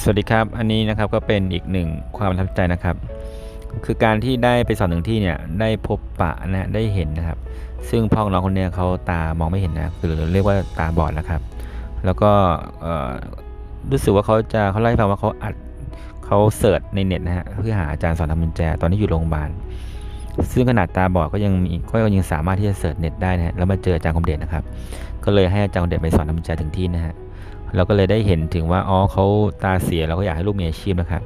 สวัสดีครับ อันนี้นะครับก็เป็นอีกหนึ่งความประทับใจนะครับ คือการที่ได้ไปสอนหนึ่งที่เนี่ยได้พบปะนะได้เห็นนะครับ ซึ่งพ่อของน้องคนนี้เขาตามองไม่เห็นนะคือเรียกว่าตาบอดนะครับ แล้วก็รู้สึกว่าเขาจะเขาเล่าให้ฟังว่าเขาอัดเขาเสิร์ชในเน็ตนะฮะเพื่อหาอาจารย์สอนทำกุญแจตอนที่อยู่โรงพยาบาลซึ่งขนาดตาบอดก็ยังมีก็ยังสามารถที่จะเสิร์ชเน็ตได้นะฮะแล้วมาเจออาจารย์คมเดชนะครับ ก็เลยให้อาจารย์คมเดชไปสอนทำกุญแจถึงที่นะฮะ เราก็เลยได้เห็นถึงว่าอ๋อเขาตาเสียเราก็อยากให้ลูกมีอาชีพนะครับ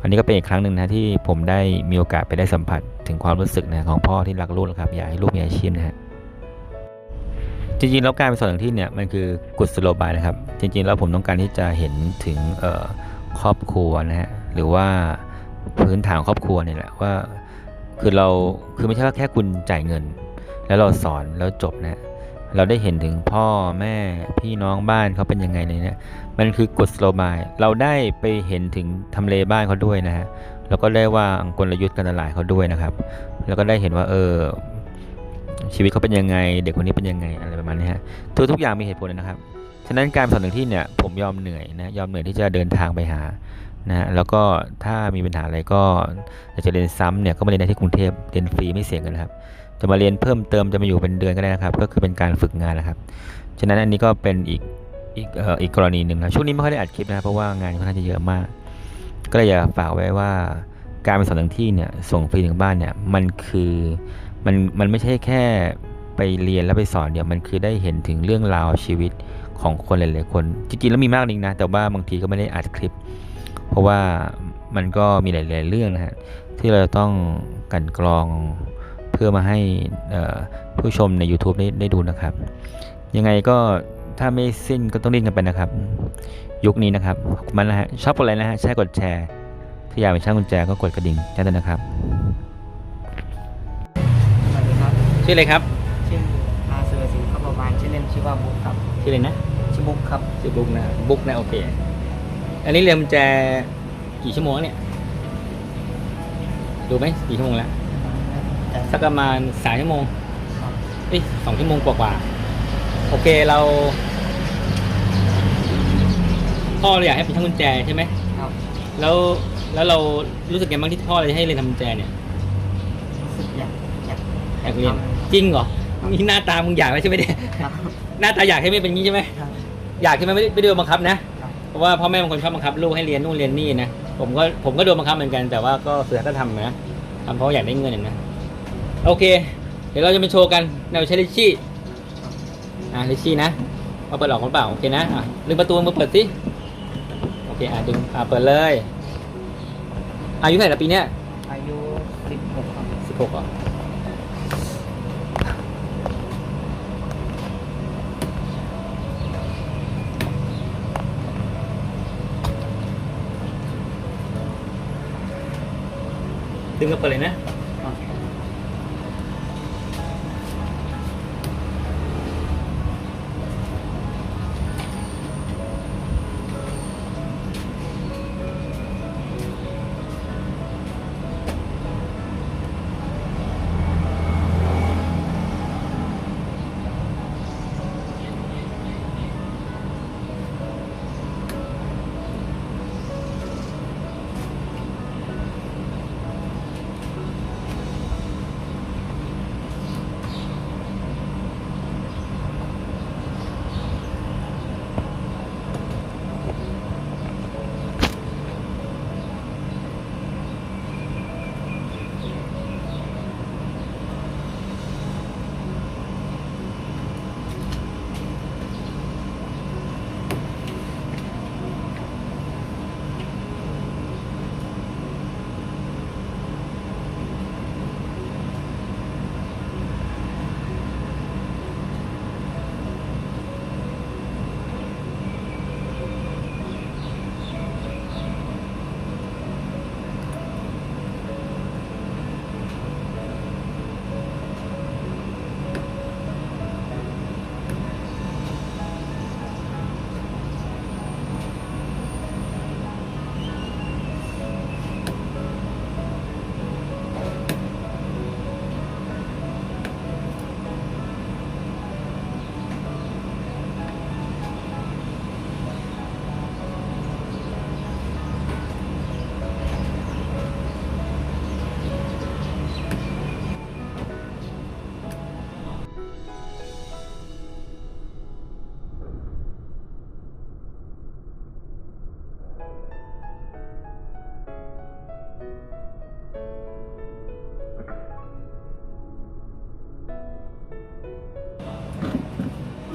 อันนี้ก็เป็นอีกครั้งหนึ่งนะที่ผมได้มีโอกาสไปได้สัมผัสถึงความรู้สึกนะของพ่อที่รักลูกนะครับอยากให้ลูกมีอาชีพนะฮะจริงๆแล้วการไปสอนถึงที่เนี่ยมันคือกุศโลบายนะครับ จริง ๆ แล้วผมต้องการที่จะเห็นถึงเอ่อครอบครัวนะฮะหรือว่าพื้นฐานครอบครัวเนี่ยแหละว่าคือเราคือไม่ใช่ว่าแค่คุณจ่ายเงิน แล้วเราสอนแล้วจบนะ เราได้เห็นถึงพ่อแม่พี่น้องบ้านเขาเป็นยังไงในเนี้ยมันคือกฎสโลบาย เราได้ไปเห็นถึงทำเลบ้านเขาด้วยนะฮะแล้วก็ได้ว่างกลยุทธ์การตลาดเขาด้วยนะครับ แล้วก็ได้เห็นว่าเออชีวิตเขาเป็นยังไง เด็กคนนี้เป็นยังไงอะไรประมาณนี้ฮะทุกทุกอย่างมีเหตุผลนะครับฉะนั้นการสอนถึงที่เนี่ยผมยอมเหนื่อยนะยอมเหนื่อยที่จะเดินทางไปหานะแล้วก็ถ้ามีปัญหาอะไรก็จะเรียนซ้ำเนี่ยก็มาเรียนได้ที่กรุงเทพเรียนฟรีไม่เสียเงินนะครับ จะมาเรียนเพิ่มเติมจะมาอยู่เป็นเดือนก็ได้นะครับ ก็คือเป็นการฝึกงานนะครับฉะนั้นอันนี้ก็เป็นอีกอีกอีกกรณีหนึ่งนะช่วงนี้ไม่ค่อยได้อัดคลิปนะครับเพราะว่างานค่อนข้างจะเยอะมาก ก็เลยอยากฝากไว้ว่าการไปสอนถึงที่เนี่ยส่งฟรีถึงบ้านเนี่ยมันคือมันมันไม่ใช่แค่ไปเรียนแล้วไปสอนเดี๋ยวมันคือได้เห็นถึงเรื่องราวชีวิตของคนหลายๆคน จริงๆแล้วมีมากจริงนะ แต่ว่าบางทีก็ไม่ได้อัดคลิป เพราะว่ามันก็มีหลาย ๆ เรื่องนะฮะที่เราต้องกันกรอง เพื่อมาให้เอ่อผู้ชมใน YouTube ได้ได้ดูนะครับ ยังไงก็ถ้าไม่สิ้นก็ต้องรีบกันไปนะครับ ยุคนี้นะครับขอบคุณมากนะฮะชอบกดไลค์นะฮะใช่กดแชร์ถ้าอยากเป็นช่างกุญแจก็กดกระดิ่งแจ้งเตือนนะครับสวัสดีครับชื่ออะไรครับชื่ออาเซอร์สิงคโปร์บานชื่อเล่นชื่อว่าบุ๊กครับชื่ออะไรนะชื่อบุ๊กครับชื่อบุ๊กนะบุ๊กนะโอเค อันนี้เรียนกุญแจกี่ชั่วโมงแล้วเนี่ยดูไหมกี่ชั่วโมงแล้วแต่ สักประมาณสามชั่วโมงครับเอ้ยสองชั่วโมงกว่าๆโอเคเราพ่อเราอยากให้เป็นช่างกุญแจใช่ไหมครับแล้วแล้วเรารู้สึกไงบ้างที่พ่อเลยให้เรียนทำกุญแจเนี่ยรู้สึกอยากอยากอยากเรียนจริงเหรอนี่หน้าตามึงอยากไว้ใช่ไหมเนี่ยครับ หน้าตาอยากให้ไม่เป็นงี้ใช่ไหมครับ อยากใช่ไหมไม่ได้ไม่ได้โดนบังคับนะครับเพราะว่าพ่อแม่บางคนชอบบังคับลูกให้เรียนนู่นเรียนนี่นะผมก็ผมก็โดนบังคับเหมือนกันแต่ว่าก็เสือก็ทำนะทำเพราะอยากได้เงินนะ โอเค เดี๋ยวเราจะมาโชว์กันเราใช้ลิชชี่อะลิชชี่นะเอาเปิดหลอกคนเปล่าโอเคนะอะดึงประตูมาเปิดสิโอเคอะดึงอะเปิดเลย อายุเท่าไหร่ละปีเนี้ยอายุสิบหกครับสิบหกอะดึงมาเปิดเลยนะ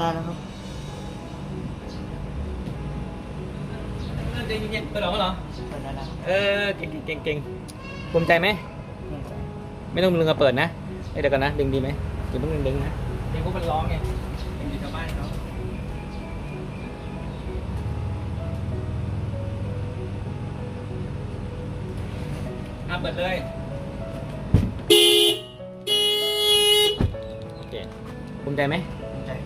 ได้แล้วครับเย็นเย็นเปิดออกมาเหรอ เปิดได้แล้วเออเก่งเก่งเก่งภูมิใจไหมนี่ครับไม่ต้องลืมมาเปิดนะเอ้ยเดี๋ยวกันนะ ดึงดีไหมอย่าเพิ่งดึงนะเดี๋ยวพวกมันร้องไงเป็นดีชาวบ้านเขาอะเปิดเลยโอเคภูมิใจไหม